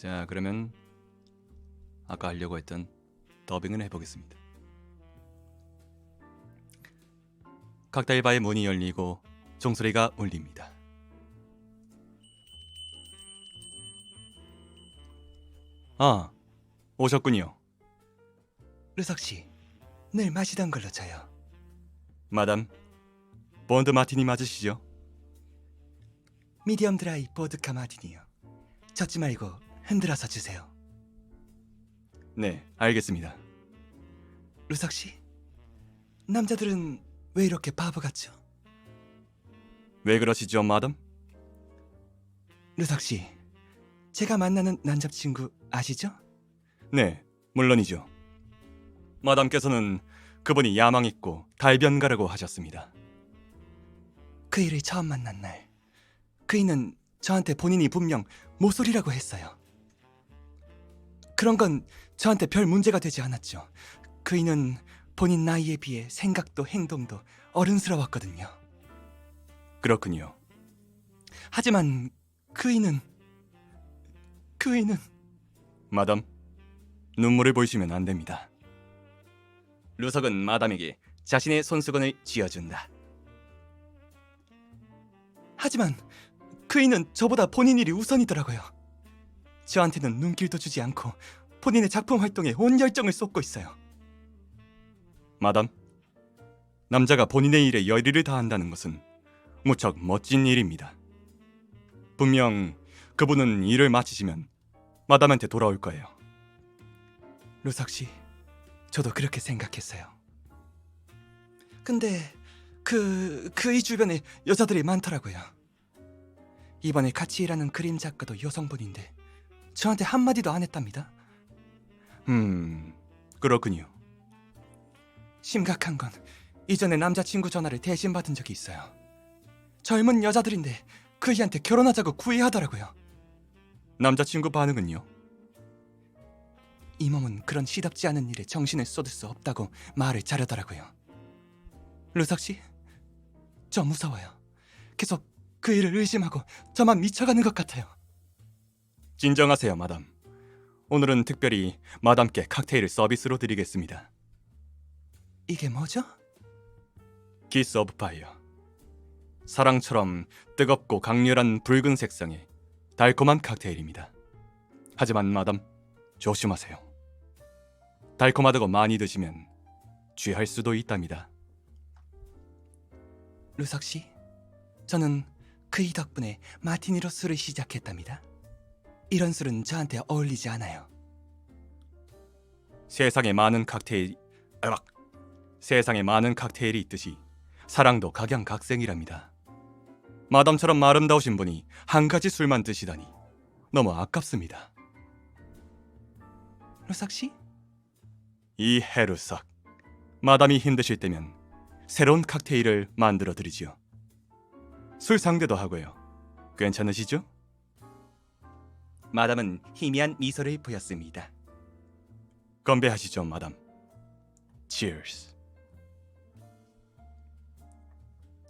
자, 그러면 아까 하려고 했던 더빙을 해보겠습니다. 칵테일 바의 문이 열리고 종소리가 울립니다. 아, 오셨군요. 르석 씨, 늘 마시던 걸로 줘요. 마담, 본드 마티니 맞으시죠? 미디엄 드라이 보드카 마티니요. 젓지 말고 흔들어서 주세요. 네, 알겠습니다. 르석 씨, 남자들은 왜 이렇게 바보 같죠? 왜 그러시죠, 마담? 르석 씨, 제가 만나는 남자친구 아시죠? 네, 물론이죠. 마담께서는 그분이 야망 있고 달변가라고 하셨습니다. 그이를 처음 만난 날, 그이는 저한테 본인이 분명 모쏠이라고 했어요. 그런 건 저한테 별 문제가 되지 않았죠. 그이는 본인 나이에 비해 생각도 행동도 어른스러웠거든요. 그렇군요. 하지만 그이는 그이는 마담, 눈물을 보이시면 안 됩니다. 루석은 마담에게 자신의 손수건을 쥐어준다. 하지만 그이는 저보다 본인 일이 우선이더라고요. 저한테는 눈길도 주지 않고 본인의 작품 활동에 온 열정을 쏟고 있어요. 마담, 남자가 본인의 일에 열의를 다한다는 것은 무척 멋진 일입니다. 분명 그분은 일을 마치시면 마담한테 돌아올 거예요. 루석 씨, 저도 그렇게 생각했어요. 근데 그 그이 주변에 여자들이 많더라고요. 이번에 같이 일하는 그림 작가도 여성분인데 저한테 한 마디도 안 했답니다. 음, 그렇군요. 심각한 건 이전에 남자친구 전화를 대신 받은 적이 있어요. 젊은 여자들인데 그이한테 결혼하자고 구애하더라고요. 남자친구 반응은요? 이 몸은 그런 시답지 않은 일에 정신을 쏟을 수 없다고 말을 자르더라고요. 루석 씨, 저 무서워요. 계속 그 일을 의심하고 저만 미쳐가는 것 같아요. 진정하세요, 마담. 오늘은 특별히 마담께 칵테일을 서비스로 드리겠습니다. 이게 뭐죠? 키스 오브 파이어. 사랑처럼 뜨겁고 강렬한 붉은 색상의 달콤한 칵테일입니다. 하지만 마담, 조심하세요. 달콤하다고 많이 드시면 취할 수도 있답니다. 루석 씨, 저는 그이 덕분에 마티니로 술을 시작했답니다. 이런 술은 저한테 어울리지 않아요. 세상에 많은 칵테일, 아, 세상에 많은 칵테일이 있듯이 사랑도 각양각색이랍니다. 마담처럼 아름다우신 분이 한 가지 술만 드시다니 너무 아깝습니다. 루석 씨, 이 헤르삭, 마담이 힘드실 때면 새로운 칵테일을 만들어 드리지요. 술 상대도 하고요. 괜찮으시죠? 마담은 희미한 미소를 보였습니다. 건배하시죠, 마담. Cheers.